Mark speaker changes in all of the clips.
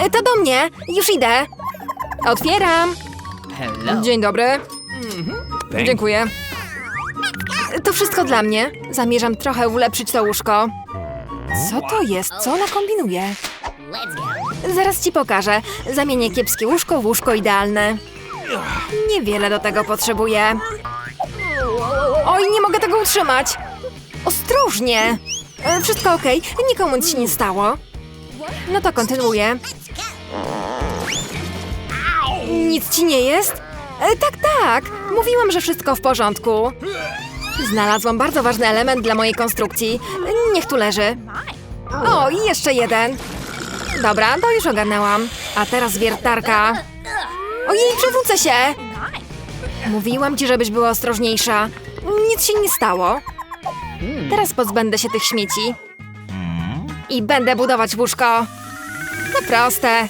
Speaker 1: E, To do mnie. Już idę. Otwieram.
Speaker 2: Hello.
Speaker 1: Dzień dobry. Dziękuję. To wszystko dla mnie. Zamierzam trochę ulepszyć to łóżko. Co to jest? Co ona kombinuje? Zaraz ci pokażę. Zamienię kiepskie łóżko w łóżko idealne. Niewiele do tego potrzebuję. Oj, nie mogę tego utrzymać. Ostrożnie. E, Wszystko okej, nikomu nic się nie stało. No to kontynuuję. Nic ci nie jest? E, tak, tak. Mówiłam, że wszystko w porządku. Znalazłam bardzo ważny element dla mojej konstrukcji. Niech tu leży. O, i jeszcze jeden. Dobra, to już ogarnęłam. A teraz wiertarka. Ojej, przewrócę się! Mówiłam ci, żebyś była ostrożniejsza. Nic się nie stało. Teraz pozbędę się tych śmieci. I będę budować łóżko. To proste.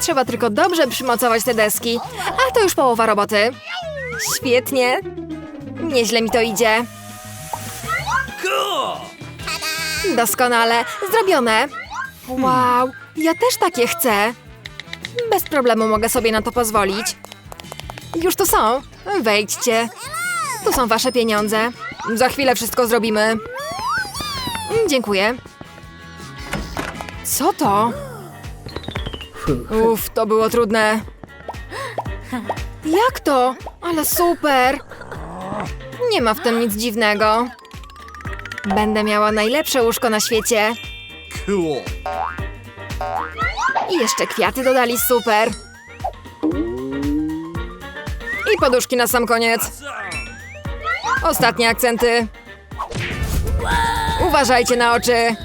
Speaker 1: Trzeba tylko dobrze przymocować te deski. A to już połowa roboty. Świetnie. Nieźle mi to idzie. Doskonale. Zrobione. Wow, ja też takie chcę. Bez problemu mogę sobie na to pozwolić. Już tu są. Wejdźcie. Tu są wasze pieniądze. Za chwilę wszystko zrobimy. Dziękuję. Co to? Uff, to było trudne. Jak to? Ale super! Nie ma w tym nic dziwnego. Będę miała najlepsze łóżko na świecie.
Speaker 3: Cool.
Speaker 1: I jeszcze kwiaty dodali super. I poduszki na sam koniec. Ostatnie akcenty. Uważajcie na oczy.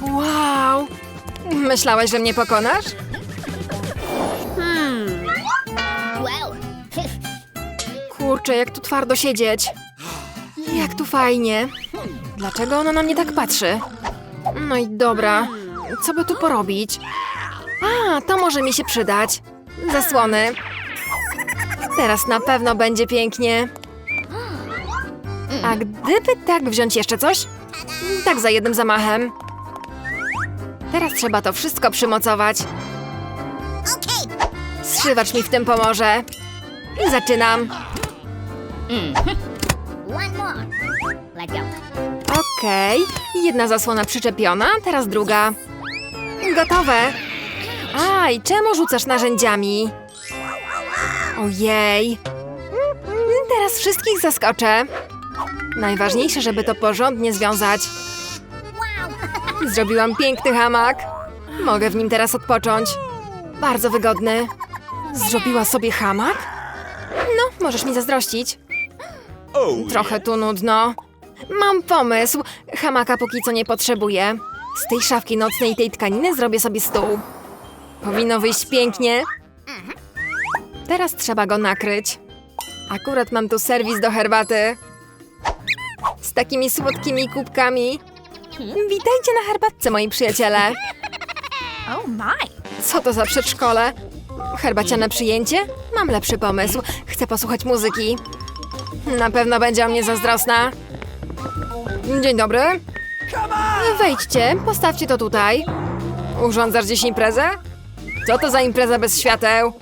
Speaker 1: Wow. Myślałeś, że mnie pokonasz? Kurczę, jak tu twardo siedzieć. Jak tu fajnie. Dlaczego ona na mnie tak patrzy? No i dobra. Co by tu porobić? A, to może mi się przydać. Zasłony. Teraz na pewno będzie pięknie. A gdyby tak wziąć jeszcze coś? Tak za jednym zamachem. Teraz trzeba to wszystko przymocować. Zszywacz mi w tym pomoże. Zaczynam. Okej, jedna zasłona przyczepiona, teraz druga. Gotowe. Aj, czemu rzucasz narzędziami? Ojej. Teraz wszystkich zaskoczę. Najważniejsze, żeby to porządnie związać. Zrobiłam piękny hamak. Mogę w nim teraz odpocząć. Bardzo wygodny. Zrobiła sobie hamak? No, możesz mi zazdrościć.
Speaker 3: Oh,
Speaker 1: Trochę tu nudno. Mam pomysł. Hamaka póki co nie potrzebuję. Z tej szafki nocnej i tej tkaniny zrobię sobie stół. Powinno wyjść pięknie. Teraz trzeba go nakryć. Akurat mam tu serwis do herbaty. Z takimi słodkimi kubkami. Witajcie na herbatce, moi przyjaciele.
Speaker 4: Oh my.
Speaker 1: Co to za przedszkole? Herbaciane przyjęcie? Mam lepszy pomysł. Chcę posłuchać muzyki. Na pewno będzie o mnie zazdrosna. Dzień dobry. Wejdźcie, postawcie to tutaj. Urządzasz dziś imprezę? Co to za impreza bez świateł?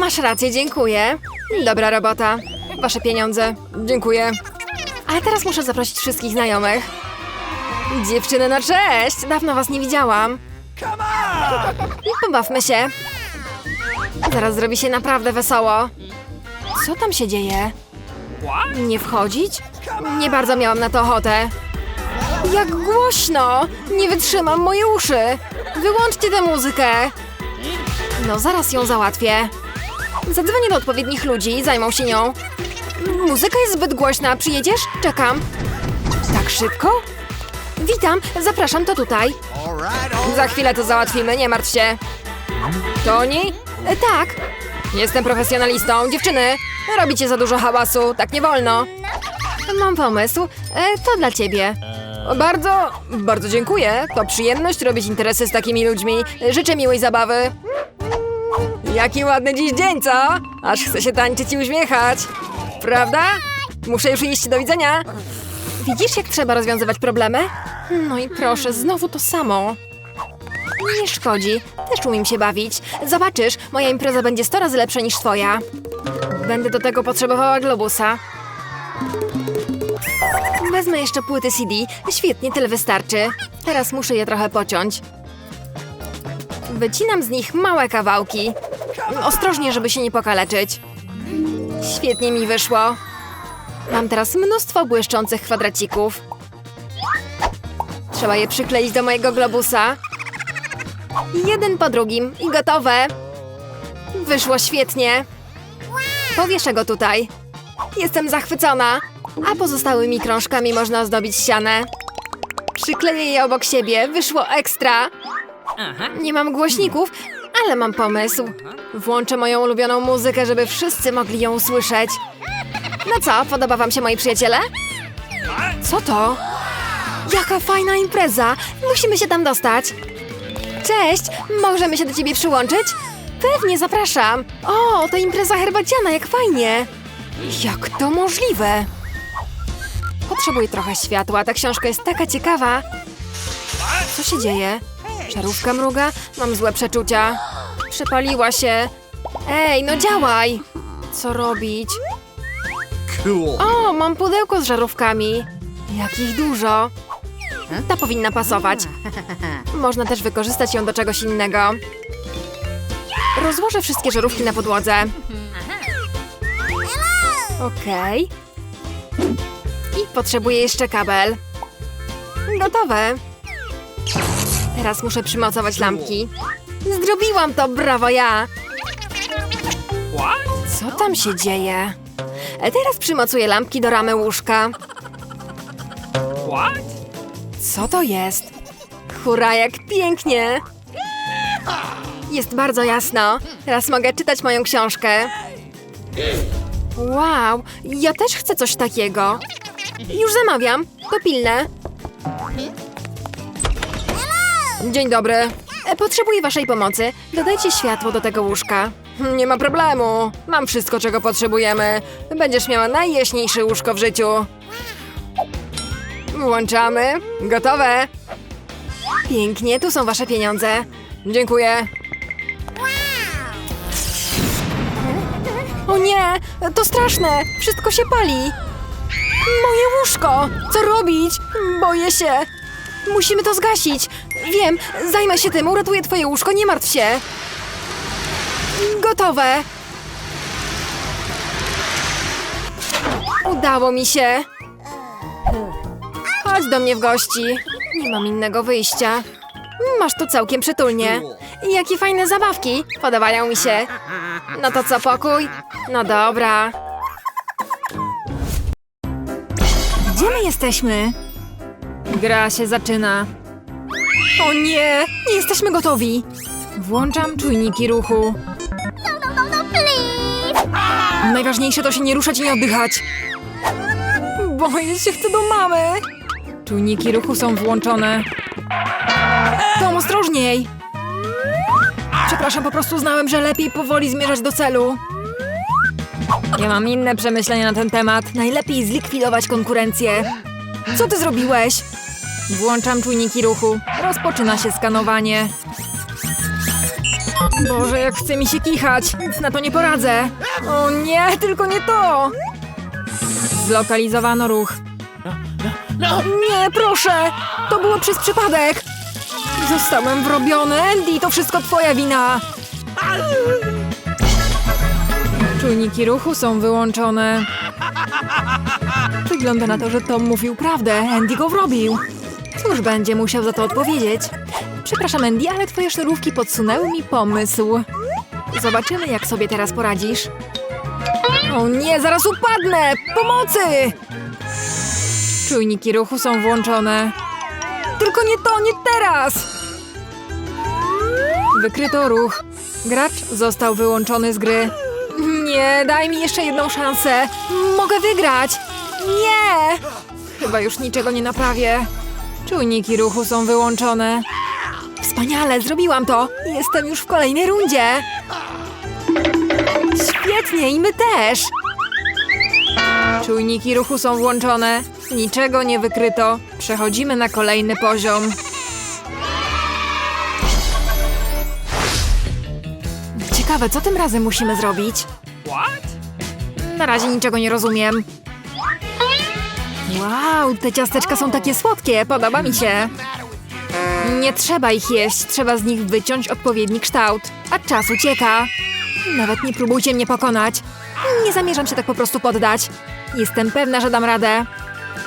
Speaker 1: Masz rację, dziękuję. Dobra robota. Wasze pieniądze. Dziękuję. Ale teraz muszę zaprosić wszystkich znajomych. Dziewczyny, no cześć! Dawno was nie widziałam. Pobawmy się. Zaraz zrobi się naprawdę wesoło. Co tam się dzieje? Nie wchodzić? Nie bardzo miałam na to ochotę. Jak głośno! Nie wytrzymam moje uszy! Wyłączcie tę muzykę! No, zaraz ją załatwię. Zadzwonię do odpowiednich ludzi zajmą się nią. Muzyka jest zbyt głośna. Przyjedziesz? Czekam. Tak szybko? Witam, zapraszam to tutaj. Za chwilę to załatwimy, nie martw się. Toni? E, tak. Jestem profesjonalistą. Dziewczyny, robicie za dużo hałasu, tak nie wolno. Mam pomysł. E, to dla ciebie. Bardzo, bardzo dziękuję. To przyjemność robić interesy z takimi ludźmi. Życzę miłej zabawy. Jaki ładny dziś dzień, co? Aż chce się tańczyć i uśmiechać. Prawda? Muszę już iść, do widzenia. Widzisz, jak trzeba rozwiązywać problemy? No i proszę, znowu to samo. Nie szkodzi, też umiem się bawić. Zobaczysz, moja impreza będzie 100 razy lepsza niż twoja. Będę do tego potrzebowała globusa. Wezmę jeszcze płyty CD. Świetnie, tyle wystarczy. Teraz muszę je trochę pociąć. Wycinam z nich małe kawałki. Ostrożnie, żeby się nie pokaleczyć. Świetnie mi wyszło. Mam teraz mnóstwo błyszczących kwadracików. Trzeba je przykleić do mojego globusa. Jeden po drugim i gotowe. Wyszło świetnie. Powieszę go tutaj. Jestem zachwycona. A pozostałymi krążkami można ozdobić ścianę. Przykleję je obok siebie. Wyszło ekstra. Nie mam głośników, ale mam pomysł. Włączę moją ulubioną muzykę, żeby wszyscy mogli ją usłyszeć. No co, podoba wam się moi przyjaciele? Co to? Jaka fajna impreza! Musimy się tam dostać. Cześć, możemy się do ciebie przyłączyć? Pewnie, zapraszam. O, to impreza herbaciana, jak fajnie. Jak to możliwe? Potrzebuję trochę światła, ta książka jest taka ciekawa. Co się dzieje? Żarówka mruga? Mam złe przeczucia. Przepaliła się. Ej, no działaj! Co robić?
Speaker 3: Cool.
Speaker 1: O, mam pudełko z żarówkami. Jakich dużo. Ta powinna pasować. Można też wykorzystać ją do czegoś innego. Rozłożę wszystkie żarówki na podłodze. Okej. I potrzebuję jeszcze kabel. Gotowe. Teraz muszę przymocować lampki. Zrobiłam to, brawo ja! Co tam się dzieje? E, Teraz przymocuję lampki do ramy łóżka. Co to jest? Hurra, jak pięknie! Jest bardzo jasno. Teraz mogę czytać moją książkę. Wow, ja też chcę coś takiego. Już zamawiam. To pilne. Dzień dobry. E, Potrzebuję waszej pomocy. Dodajcie światło do tego łóżka. Nie ma problemu. Mam wszystko, czego potrzebujemy. Będziesz miała najjaśniejsze łóżko w życiu. Włączamy. Gotowe. Pięknie, tu są wasze pieniądze. Dziękuję. O nie, to straszne. Wszystko się pali. Moje łóżko! Co robić? Boję się. Musimy to zgasić. Wiem, zajmę się tym, uratuję twoje łóżko, nie martw się. Gotowe. Udało mi się. Chodź do mnie w gości. Nie mam innego wyjścia. Masz tu całkiem przytulnie. Jakie fajne zabawki. Podobają mi się. No to co, pokój? No dobra. Gdzie my jesteśmy? Gra się zaczyna. O nie, nie jesteśmy gotowi. Włączam czujniki ruchu.
Speaker 5: No, no, no, please!
Speaker 1: Najważniejsze to się nie ruszać i nie oddychać. Boję się, chcę do mamy. Czujniki ruchu są włączone. Tom, ostrożniej. Przepraszam, po prostu znałem, że lepiej powoli zmierzać do celu. Ja mam inne przemyślenia na ten temat. Najlepiej zlikwidować konkurencję. Co ty zrobiłeś? Włączam czujniki ruchu. Rozpoczyna się skanowanie. Boże, jak chce mi się kichać. Nic na to nie poradzę. O nie, tylko nie to. Zlokalizowano ruch. Nie, proszę! To było przez przypadek! Zostałem wrobiony, Andy, to wszystko twoja wina! Czujniki ruchu są wyłączone. Wygląda na to, że Tom mówił prawdę. Andy go wrobił. Cóż, będzie musiał za to odpowiedzieć. Przepraszam, Andy, ale twoje sznurówki podsunęły mi pomysł. Zobaczymy, jak sobie teraz poradzisz. O nie, zaraz upadnę! Pomocy! Czujniki ruchu są włączone. Tylko nie to, nie teraz! Wykryto ruch. Gracz został wyłączony z gry. Nie, daj mi jeszcze jedną szansę. Mogę wygrać. Nie! Chyba już niczego nie naprawię. Czujniki ruchu są wyłączone. Wspaniale, zrobiłam to. Jestem już w kolejnej rundzie. Świetnie, i my też. Czujniki ruchu są włączone. Niczego nie wykryto. Przechodzimy na kolejny poziom. Ciekawe, co tym razem musimy zrobić? Na razie niczego nie rozumiem. Wow, te ciasteczka są takie słodkie, podoba mi się. Nie trzeba ich jeść, trzeba z nich wyciąć odpowiedni kształt. A czas ucieka. Nawet nie próbujcie mnie pokonać. Nie zamierzam się tak po prostu poddać. Jestem pewna, że dam radę.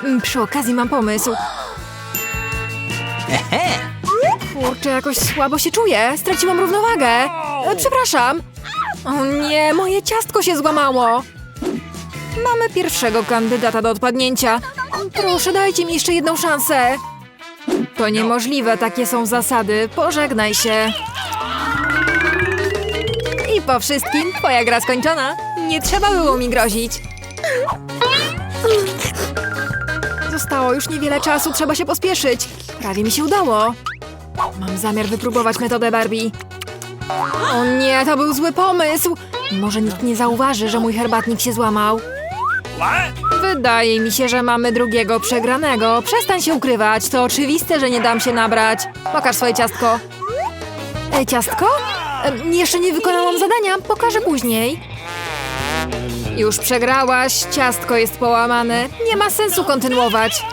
Speaker 1: Mm, Przy okazji mam pomysł. Kurczę, jakoś słabo się czuję. Straciłam równowagę. E, Przepraszam. O nie, moje ciastko się złamało. Mamy pierwszego kandydata do odpadnięcia. Proszę, dajcie mi jeszcze jedną szansę. To niemożliwe, takie są zasady. Pożegnaj się. I po wszystkim twoja gra skończona. Nie trzeba było mi grozić. Zostało już niewiele czasu, trzeba się pospieszyć. Prawie mi się udało. Mam zamiar wypróbować metodę Barbie. O nie, to był zły pomysł. Może nikt nie zauważy, że mój herbatnik się złamał. Wydaje mi się, że mamy drugiego przegranego. Przestań się ukrywać, to oczywiste, że nie dam się nabrać. Pokaż swoje ciastko. E, ciastko? E, jeszcze nie wykonałam zadania, pokażę później. Już przegrałaś, ciastko jest połamane. Nie ma sensu kontynuować.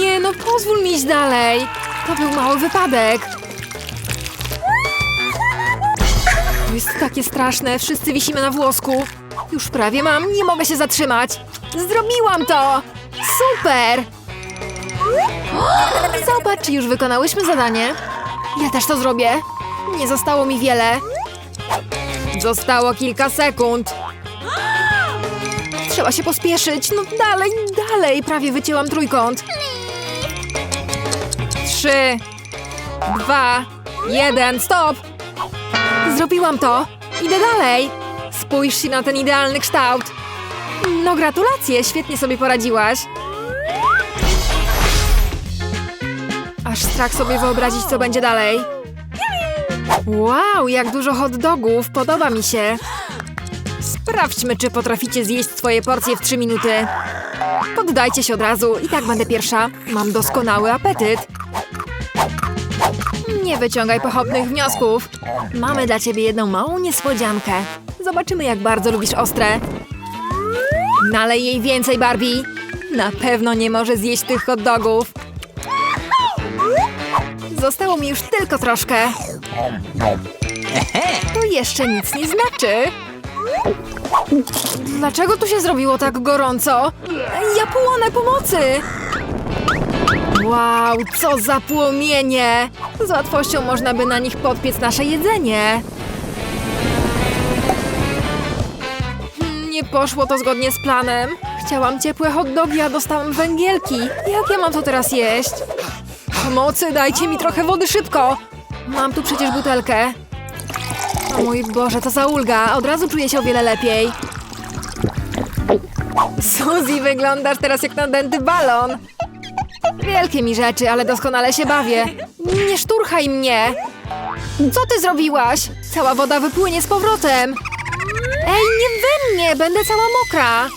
Speaker 1: Nie, no pozwól mi iść dalej. To był mały wypadek. To jest takie straszne, wszyscy wisimy na włosku. Już prawie mam, nie mogę się zatrzymać. Zrobiłam to! Super! Zobacz, już wykonałyśmy zadanie. Ja też to zrobię. Nie zostało mi wiele. Zostało kilka sekund. Trzeba się pospieszyć. No dalej, dalej. Prawie wycięłam trójkąt. Trzy, dwa, jeden, stop! Zrobiłam to. Idę dalej. Spójrz się na ten idealny kształt. No gratulacje, świetnie sobie poradziłaś. Aż strach sobie wyobrazić, co będzie dalej. Wow, jak dużo hot dogów, podoba mi się. Sprawdźmy, czy potraficie zjeść swoje porcje w 3 minuty. Poddajcie się od razu, i tak będę pierwsza. Mam doskonały apetyt. Nie wyciągaj pochopnych wniosków. Mamy dla ciebie jedną małą niespodziankę. Zobaczymy, jak bardzo lubisz ostre. Nalej jej więcej, Barbie. Na pewno nie może zjeść tych hot dogów. Zostało mi już tylko troszkę. To jeszcze nic nie znaczy. Dlaczego tu się zrobiło tak gorąco? Ja płonę pomocy! Wow, co za płomienie! Z łatwością można by na nich podpiec nasze jedzenie. Hmm, Nie poszło to zgodnie z planem. Chciałam ciepłe hot dogi, a dostałam węgielki. Jak ja mam to teraz jeść? Pomocy, dajcie mi trochę wody szybko! Mam tu przecież butelkę. O mój Boże, to za ulga. Od razu czuję się o wiele lepiej. Suzy, wyglądasz teraz jak nadęty balon. Wielkie mi rzeczy, ale doskonale się bawię. Nie szturchaj mnie! Co ty zrobiłaś? Cała woda wypłynie z powrotem. Ej, nie we mnie! Będę cała mokra.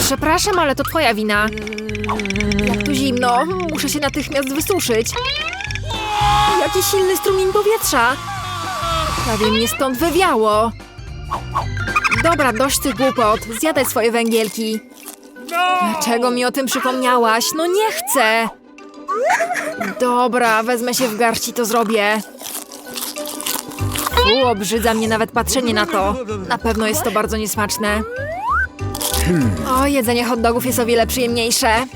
Speaker 1: Przepraszam, ale to twoja wina. Jak tu zimno, muszę się natychmiast wysuszyć. Jaki silny strumień powietrza. Prawie mnie stąd wywiało. Dobra, dość tych głupot. Zjadaj swoje węgielki. Dlaczego mi o tym przypomniałaś? No nie chcę! Dobra, wezmę się w garść i to zrobię. U, obrzydza mnie nawet patrzenie na to. Na pewno jest to bardzo niesmaczne. O, jedzenie hot dogów jest o wiele przyjemniejsze.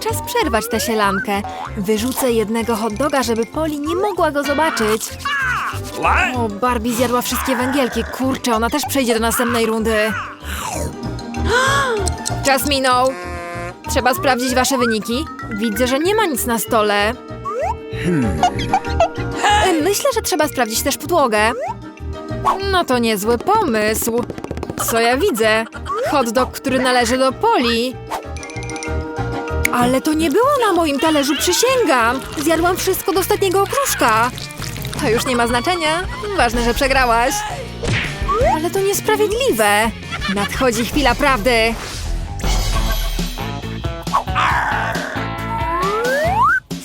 Speaker 1: Czas przerwać tę sielankę. Wyrzucę jednego hot doga, żeby Poli nie mogła go zobaczyć. O, Barbie zjadła wszystkie węgielki. Kurczę, ona też przejdzie do następnej rundy. Czas minął. Trzeba sprawdzić wasze wyniki. Widzę, że nie ma nic na stole. E, Myślę, że trzeba sprawdzić też podłogę. No to niezły pomysł. Co ja widzę? Hot dog, który należy do Poli. Ale to nie było na moim talerzu, przysięgam. Zjadłam wszystko do ostatniego okruszka. To już nie ma znaczenia. Ważne, że przegrałaś. Ale to niesprawiedliwe. Nadchodzi chwila prawdy.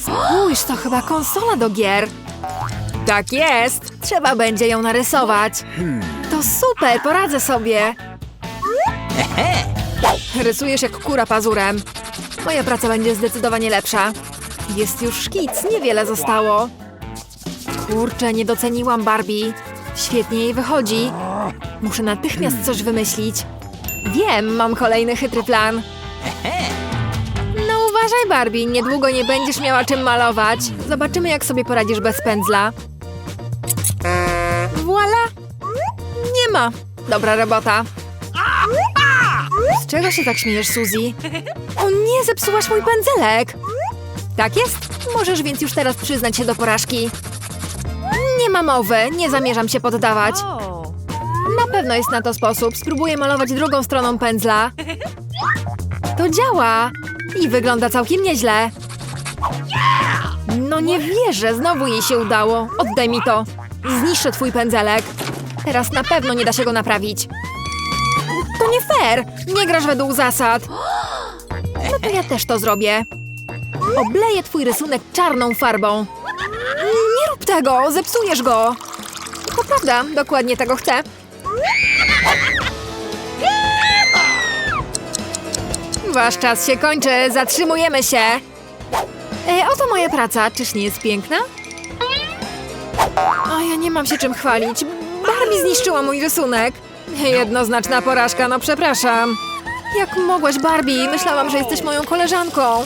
Speaker 1: Spójrz, to chyba konsola do gier. Tak jest. Trzeba będzie ją narysować. To super, poradzę sobie. Rysujesz jak kura pazurem. Moja praca będzie zdecydowanie lepsza. Jest już szkic, niewiele zostało. Kurczę, nie doceniłam Barbie. Świetnie jej wychodzi. Muszę natychmiast coś wymyślić. Wiem, mam kolejny chytry plan. No uważaj, Barbie, niedługo nie będziesz miała czym malować. Zobaczymy, jak sobie poradzisz bez pędzla. Voila! Nie ma. Dobra robota. Z czego się tak śmiejesz, Suzy? O nie, zepsułaś mój pędzelek! Tak jest? Możesz więc już teraz przyznać się do porażki. Nie ma mowy, nie zamierzam się poddawać. Na pewno jest na to sposób. Spróbuję malować drugą stroną pędzla. To działa! I wygląda całkiem nieźle. No nie wierzę, znowu jej się udało. Oddaj mi to. Zniszczę twój pędzelek. Teraz na pewno nie da się go naprawić. To nie fair! Nie grasz według zasad. No to ja też to zrobię. Obleję twój rysunek czarną farbą. Tego, zepsujesz go. To prawda, dokładnie tego chcę. Wasz czas się kończy, zatrzymujemy się. E, oto moja praca, czyż nie jest piękna? A ja nie mam się czym chwalić. Barbie zniszczyła mój rysunek. Jednoznaczna porażka, no przepraszam. Jak mogłaś, Barbie? Myślałam, że jesteś moją koleżanką.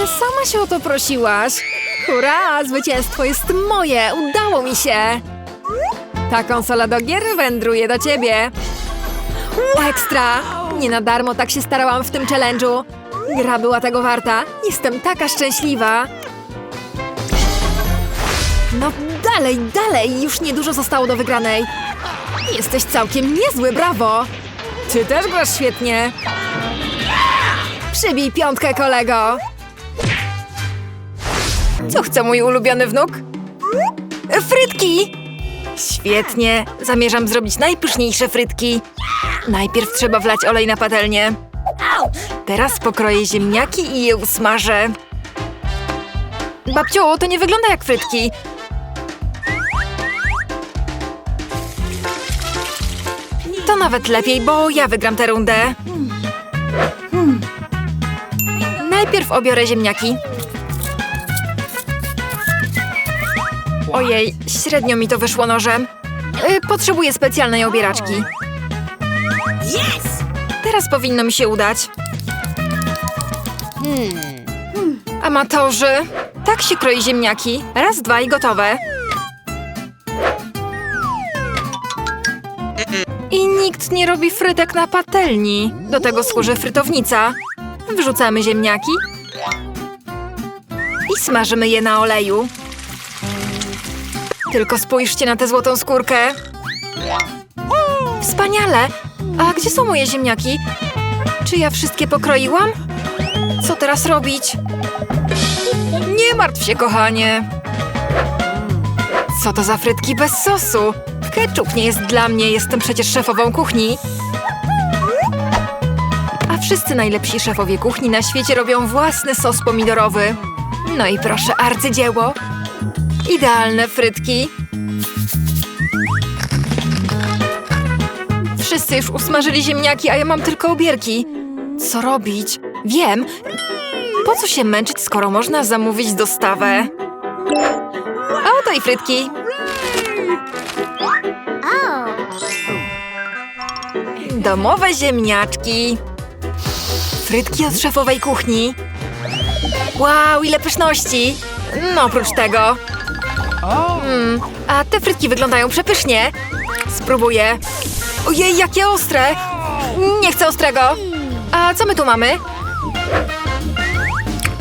Speaker 1: Ale sama się o to prosiłaś. Hurra, zwycięstwo jest moje, udało mi się. Ta konsola do gier wędruje do ciebie. Ekstra! Nie na darmo tak się starałam w tym challenge'u. Gra była tego warta. Jestem taka szczęśliwa. No dalej, dalej! Już niedużo zostało do wygranej. Jesteś całkiem niezły, brawo! Ty też grasz świetnie. Przybij piątkę, kolego. Co chce mój ulubiony wnuk? Frytki! Świetnie. Zamierzam zrobić najpyszniejsze frytki. Najpierw trzeba wlać olej na patelnię. Teraz pokroję ziemniaki i je usmażę. Babciu, to nie wygląda jak frytki. To nawet lepiej, bo ja wygram tę rundę. Najpierw obiorę ziemniaki. Ojej, średnio mi to wyszło nożem. Y, potrzebuję specjalnej obieraczki. Teraz powinno mi się udać. Amatorzy, tak się kroi ziemniaki. Raz, dwa i gotowe. I nikt nie robi frytek na patelni. Do tego służy frytownica. Wrzucamy ziemniaki i smażymy je na oleju. Tylko spójrzcie na tę złotą skórkę. Wspaniale! A gdzie są moje ziemniaki? Czy ja wszystkie pokroiłam? Co teraz robić? Nie martw się, kochanie. Co to za frytki bez sosu? Ketchup nie jest dla mnie, jestem przecież szefową kuchni. A wszyscy najlepsi szefowie kuchni na świecie robią własny sos pomidorowy. No i proszę, arcydzieło. Idealne frytki. Wszyscy już usmażyli ziemniaki, a ja mam tylko obierki. Co robić? Wiem. Po co się męczyć, skoro można zamówić dostawę? A oto i frytki. Domowe ziemniaczki. Frytki od szefowej kuchni. Wow, ile pyszności! No oprócz tego. Mm, a te frytki wyglądają przepysznie. Spróbuję. Ojej, jakie ostre! Nie chcę ostrego. A co my tu mamy?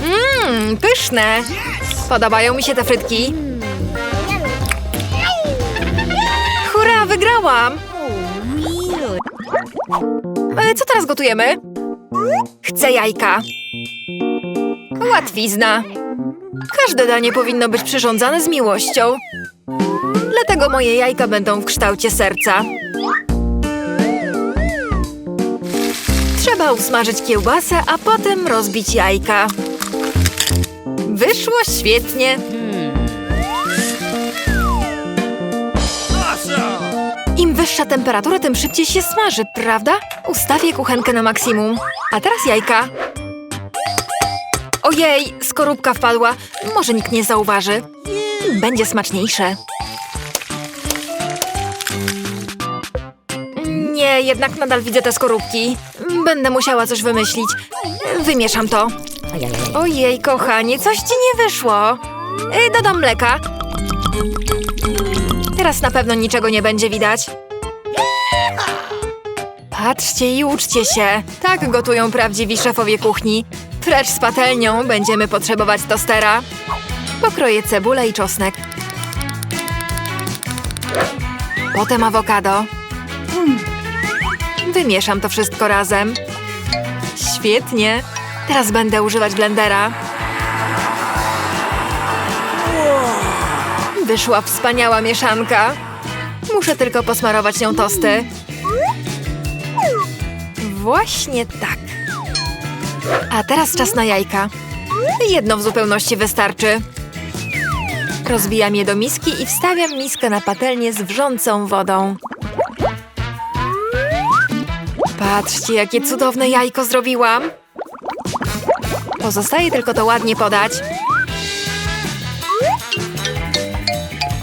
Speaker 1: Mmm, pyszne. Podobają mi się te frytki. Hurra, wygrałam! E, Co teraz gotujemy? Chcę jajka. Łatwizna. Każde danie powinno być przyrządzane z miłością. Dlatego moje jajka będą w kształcie serca. Trzeba usmażyć kiełbasę, a potem rozbić jajka. Wyszło świetnie. Im wyższa temperatura, tym szybciej się smaży, prawda? Ustawię kuchenkę na maksimum. A teraz jajka. Ojej, skorupka wpadła. Może nikt nie zauważy. Będzie smaczniejsze. Nie, jednak nadal widzę te skorupki. Będę musiała coś wymyślić. Wymieszam to. Ojej, kochanie, coś ci nie wyszło. Y, Dodam mleka. Teraz na pewno niczego nie będzie widać. Patrzcie i uczcie się. Tak gotują prawdziwi szefowie kuchni. Precz z patelnią, będziemy potrzebować tostera. Pokroję cebulę i czosnek. Potem awokado. Wymieszam to wszystko razem. Świetnie. Teraz będę używać blendera. Wyszła wspaniała mieszanka. Muszę tylko posmarować nią tosty. Właśnie tak. A teraz czas na jajka. Jedno w zupełności wystarczy. Rozbijam je do miski i wstawiam miskę na patelnię z wrzącą wodą. Patrzcie, jakie cudowne jajko zrobiłam. Pozostaje tylko to ładnie podać.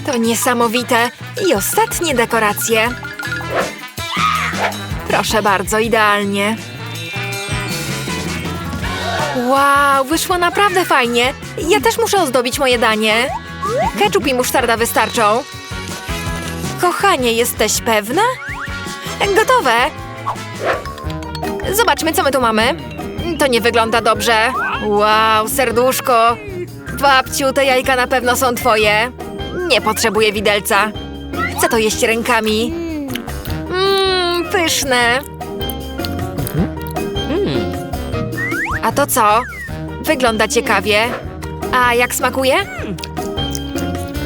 Speaker 1: To niesamowite. I ostatnie dekoracje. Proszę bardzo, idealnie. Wow, wyszło naprawdę fajnie. Ja też muszę ozdobić moje danie. Ketchup i musztarda wystarczą. Kochanie, jesteś pewna? Gotowe. Zobaczmy, co my tu mamy. To nie wygląda dobrze. Wow, serduszko. Babciu, te jajka na pewno są twoje. Nie potrzebuję widelca. Chcę to jeść rękami. Mmm, pyszne. A to co? Wygląda ciekawie. A jak smakuje?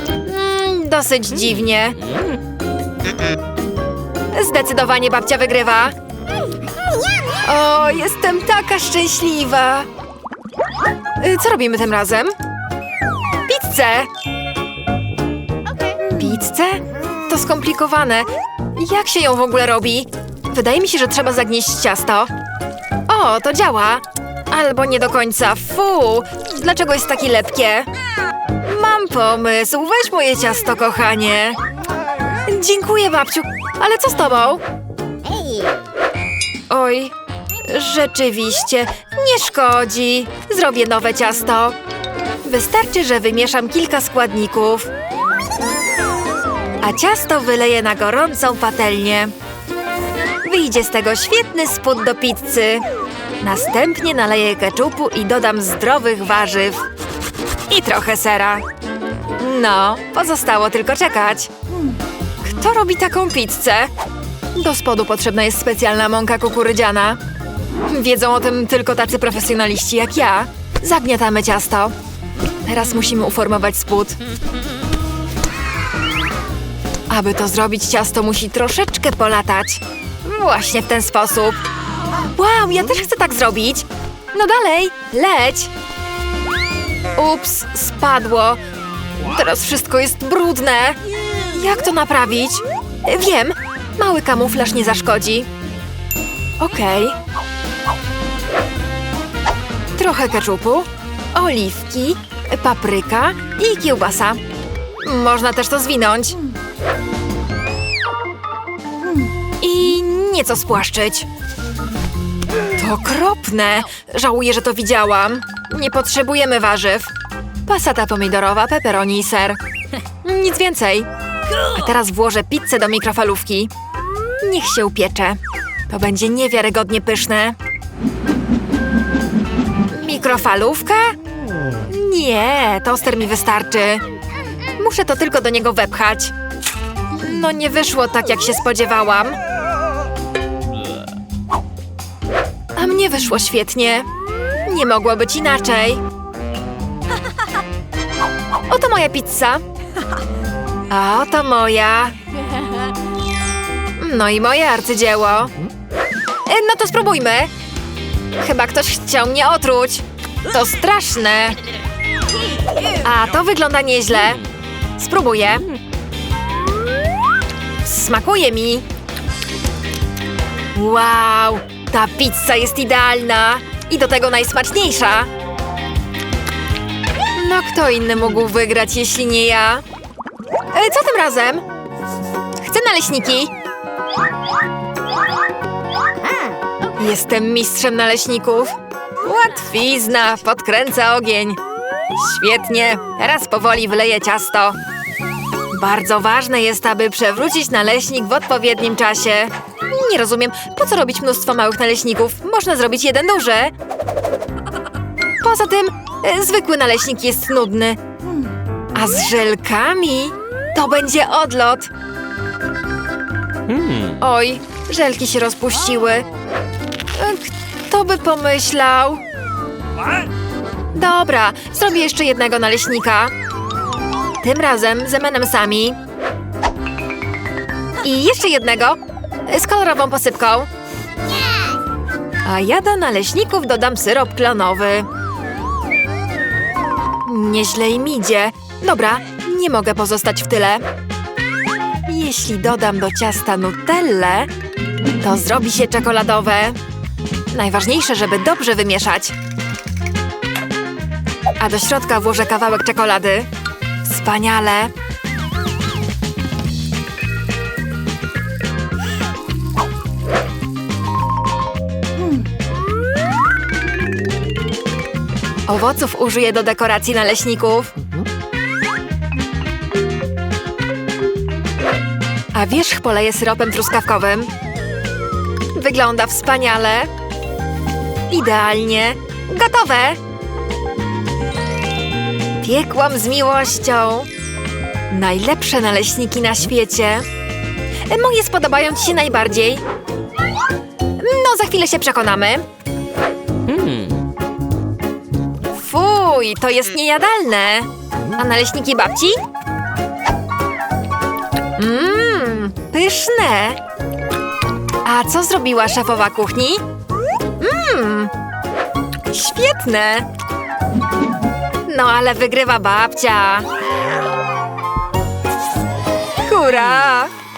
Speaker 1: Mm, dosyć dziwnie. Zdecydowanie babcia wygrywa. O, jestem taka szczęśliwa. Y, Co robimy tym razem? Pizzę! Pizzę? To skomplikowane. Jak się ją w ogóle robi? Wydaje mi się, że trzeba zagnieść ciasto. O, to działa. Albo nie do końca. Fu! Dlaczego jest takie lepkie? Mam pomysł. Weź moje ciasto, kochanie. Dziękuję, babciu. Ale co z tobą? Oj, rzeczywiście, nie szkodzi. Zrobię nowe ciasto. Wystarczy, że wymieszam kilka składników. A ciasto wyleję na gorącą patelnię. Wyjdzie z tego świetny spód do pizzy. Następnie naleję keczupu i dodam zdrowych warzyw. I trochę sera. No, pozostało tylko czekać. Kto robi taką pizzę? Do spodu potrzebna jest specjalna mąka kukurydziana. Wiedzą o tym tylko tacy profesjonaliści jak ja. Zagniatamy ciasto. Teraz musimy uformować spód. Aby to zrobić, ciasto musi troszeczkę polatać. Właśnie w ten sposób. Wow, ja też chcę tak zrobić. No dalej, leć. Ups, spadło. Teraz wszystko jest brudne. Jak to naprawić? Wiem, mały kamuflaż nie zaszkodzi. Okej. Trochę keczupu, oliwki, papryka i kiełbasa. Można też to zwinąć. I nieco spłaszczyć. Okropne! Żałuję, że to widziałam. Nie potrzebujemy warzyw. Pasata pomidorowa, peperoni i ser. Nic więcej. A teraz włożę pizzę do mikrofalówki. Niech się upiecze. To będzie niewiarygodnie pyszne. Mikrofalówka? Nie, toster mi wystarczy. Muszę to tylko do niego wepchać. No nie wyszło tak, jak się spodziewałam. Mnie wyszło świetnie. Nie mogło być inaczej. Oto moja pizza. A oto moja. No i moje arcydzieło. E, No to spróbujmy. Chyba ktoś chciał mnie otruć. To straszne. A to wygląda nieźle. Spróbuję. Smakuje mi. Wow, ta pizza jest idealna i do tego najsmaczniejsza. No kto inny mógł wygrać, jeśli nie ja? E, co tym razem? Chcę naleśniki. Jestem mistrzem naleśników. Łatwizna, podkręca ogień. Świetnie, teraz powoli wleję ciasto. Bardzo ważne jest, aby przewrócić naleśnik w odpowiednim czasie. Nie rozumiem, po co robić mnóstwo małych naleśników? Można zrobić jeden duży. Poza tym, e, zwykły naleśnik jest nudny. A z żelkami to będzie odlot. Oj, żelki się rozpuściły. E, Kto by pomyślał? Dobra, zrobię jeszcze jednego naleśnika. Tym razem z M&M'sami. I jeszcze jednego z kolorową posypką. A ja do naleśników dodam syrop klonowy. Nieźle im idzie. Dobra, nie mogę pozostać w tyle. Jeśli dodam do ciasta nutellę, to zrobi się czekoladowe. Najważniejsze, żeby dobrze wymieszać. A do środka włożę kawałek czekolady. Wspaniale! Owoców użyję do dekoracji naleśników. A wierzch poleję syropem truskawkowym. Wygląda wspaniale. Idealnie. Gotowe! Piekłam z miłością. Najlepsze naleśniki na świecie. Moje spodobają Ci się najbardziej. No, za chwilę się przekonamy. Fuj, to jest niejadalne. A naleśniki babci? Mmm, pyszne. A co zrobiła szefowa kuchni? Mmm, świetne. No ale wygrywa babcia. Hurra!